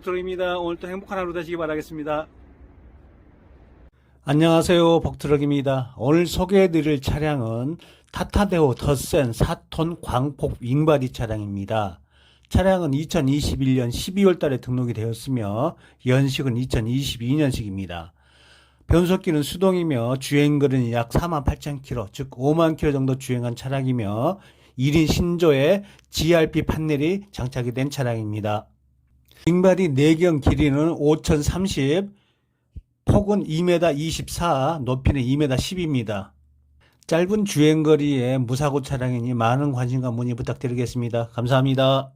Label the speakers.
Speaker 1: 복트럭입니다. 오늘도 행복한 하루 되시기 바라겠습니다. 안녕하세요. 복트럭입니다. 오늘 소개해드릴 차량은 타타데오 더센 4톤 광폭 윙바디 차량입니다. 차량은 2021년 12월 달에 등록이 되었으며 연식은 2022년식입니다. 변속기는 수동이며 주행거리는 약 48,000km, 즉 5만 km 정도 주행한 차량이며 1인 신조에 GRP 판넬이 장착이 된 차량입니다. 윙바디 내경 길이는 5030, 폭은 2m 24, 높이는 2m 10입니다. 짧은 주행거리에 무사고 차량이니 많은 관심과 문의 부탁드리겠습니다. 감사합니다.